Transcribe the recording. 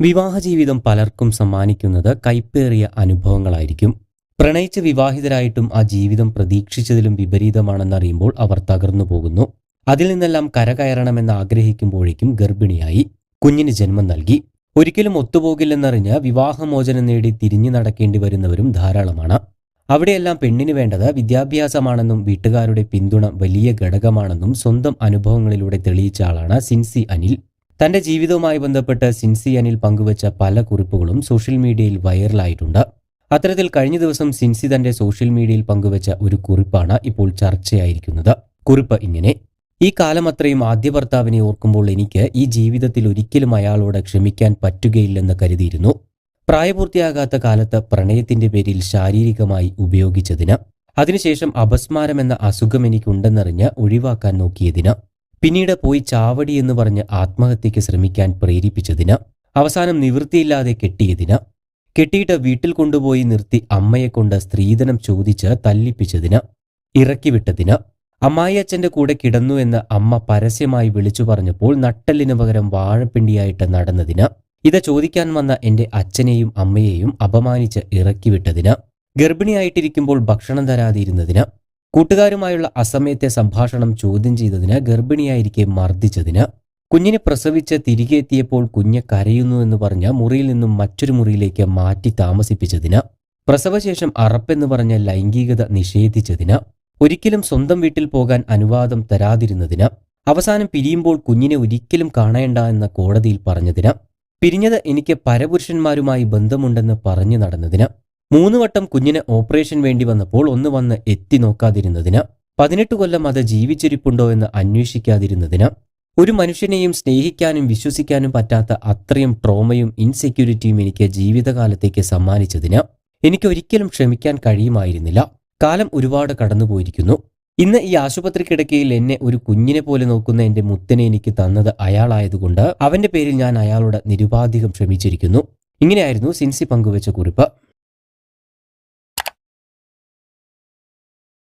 വിവാഹ ജീവിതം പലർക്കും സമ്മാനിക്കുന്നത് കൈപ്പേറിയ അനുഭവങ്ങളായിരിക്കും. പ്രണയിച്ച് വിവാഹിതരായിട്ടും ആ ജീവിതം പ്രതീക്ഷിച്ചതിലും വിപരീതമാണെന്നറിയുമ്പോൾ അവർ തകർന്നു പോകുന്നു. അതിൽ നിന്നെല്ലാം കരകയറണമെന്ന് ആഗ്രഹിക്കുമ്പോഴേക്കും ഗർഭിണിയായി കുഞ്ഞിന് ജന്മം നൽകി. ഒരിക്കലും ഒത്തുപോകില്ലെന്നറിഞ്ഞ് വിവാഹമോചനം നേടി തിരിഞ്ഞു നടക്കേണ്ടി വരുന്നവരും ധാരാളമാണ്. അവിടെയെല്ലാം പെണ്ണിന് വേണ്ടത് വിദ്യാഭ്യാസമാണെന്നും വീട്ടുകാരുടെ പിന്തുണ വലിയ ഘടകമാണെന്നും സ്വന്തം അനുഭവങ്ങളിലൂടെ തെളിയിച്ച ആളാണ് സിൻസി അനിൽ. തന്റെ ജീവിതവുമായി ബന്ധപ്പെട്ട് സിൻസി അനിൽ പങ്കുവച്ച പല കുറിപ്പുകളും സോഷ്യൽ മീഡിയയിൽ വൈറലായിട്ടുണ്ട്. അത്തരത്തിൽ കഴിഞ്ഞ ദിവസം സിൻസി തന്റെ സോഷ്യൽ മീഡിയയിൽ പങ്കുവച്ച ഒരു കുറിപ്പാണ് ഇപ്പോൾ ചർച്ചയായിരിക്കുന്നത്. കുറിപ്പ് ഇങ്ങനെ ഈ കാലം അത്രയും ആദ്യ ഭർത്താവിനെ ഓർക്കുമ്പോൾ എനിക്ക് ഈ ജീവിതത്തിൽ ഒരിക്കലും അയാളോട് ക്ഷമിക്കാൻ പറ്റുകയില്ലെന്ന് കരുതിയിരുന്നു. പ്രായപൂർത്തിയാകാത്ത കാലത്ത് പ്രണയത്തിന്റെ പേരിൽ ശാരീരികമായി ഉപയോഗിച്ചതിന് അതിനുശേഷം അപസ്മാരം എന്ന അസുഖം എനിക്കുണ്ടെന്നറിഞ്ഞ് ഒഴിവാക്കാൻ നോക്കിയതിന്. പിന്നീട് പോയി ചാവടി എന്ന് പറഞ്ഞ് ആത്മഹത്യയ്ക്ക് ശ്രമിക്കാൻ പ്രേരിപ്പിച്ചതിന് അവസാനം നിവൃത്തിയില്ലാതെ കെട്ടിയതിന് കെട്ടിയിട്ട് വീട്ടിൽ കൊണ്ടുപോയി നിർത്തി അമ്മയെക്കൊണ്ട് സ്ത്രീധനം ചോദിച്ച് തല്ലിപ്പിച്ചതിന് ഇറക്കിവിട്ടതിന് അമ്മായിയച്ഛന്റെ കൂടെ കിടന്നു എന്ന് അമ്മ പരസ്യമായി വിളിച്ചു പറഞ്ഞപ്പോൾ നട്ടലിന് പകരം വാഴപ്പിണ്ടിയായിട്ട് നടന്നതിന് ഇത് ചോദിക്കാൻ വന്ന എന്റെ അച്ഛനെയും അമ്മയെയും അപമാനിച്ച് ഇറക്കിവിട്ടതിന് ഗർഭിണിയായിട്ടിരിക്കുമ്പോൾ ഭക്ഷണം തരാതിരുന്നതിന് കൂട്ടുകാരുമായുള്ള അസമയത്തെ സംഭാഷണം ചോദ്യം ചെയ്തതിന് ഗർഭിണിയായിരിക്കെ മർദ്ദിച്ചതിന് കുഞ്ഞിനെ പ്രസവിച്ച് തിരികെ എത്തിയപ്പോൾ കുഞ്ഞ് കരയുന്നു എന്ന് പറഞ്ഞ് മുറിയിൽ നിന്നും മറ്റൊരു മുറിയിലേക്ക് മാറ്റി താമസിപ്പിച്ചതിന് പ്രസവശേഷം അറപ്പെന്ന് പറഞ്ഞ ലൈംഗികത നിഷേധിച്ചതിന് ഒരിക്കലും സ്വന്തം വീട്ടിൽ പോകാൻ അനുവാദം തരാതിരുന്നതിന് അവസാനം പിരിയുമ്പോൾ കുഞ്ഞിനെ ഒരിക്കലും കാണേണ്ട എന്ന കോടതിയിൽ പറഞ്ഞതിന് പിരിഞ്ഞത് എനിക്ക് പരപുരുഷന്മാരുമായി ബന്ധമുണ്ടെന്ന് പറഞ്ഞു നടന്നതിന് മൂന്ന് വട്ടം കുഞ്ഞിന് ഓപ്പറേഷൻ വേണ്ടി വന്നപ്പോൾ ഒന്ന് വന്ന് എത്തി നോക്കാതിരുന്നതിന് പതിനെട്ട് കൊല്ലം അത് ജീവിച്ചിരിപ്പുണ്ടോ എന്ന് അന്വേഷിക്കാതിരുന്നതിന് ഒരു മനുഷ്യനെയും സ്നേഹിക്കാനും വിശ്വസിക്കാനും പറ്റാത്ത അത്രയും ട്രോമയും ഇൻസെക്യൂരിറ്റിയും എനിക്ക് ജീവിതകാലത്തേക്ക് സമ്മാനിച്ചതിന് എനിക്ക് ഒരിക്കലും ക്ഷമിക്കാൻ കഴിയുമായിരുന്നില്ല. കാലം ഒരുപാട് കടന്നുപോയിരിക്കുന്നു. ഇന്ന് ഈ ആശുപത്രി കിടക്കയിൽ എന്നെ ഒരു കുഞ്ഞിനെ പോലെ നോക്കുന്ന എന്റെ മുത്തനെ എനിക്ക് തന്നത് അയാളായതുകൊണ്ട് അവന്റെ പേരിൽ ഞാൻ അയാളോട് നിരുപാധികം ക്ഷമിച്ചിരിക്കുന്നു. ഇങ്ങനെയായിരുന്നു സിൻസി പങ്കുവച്ച കുറിപ്പ്.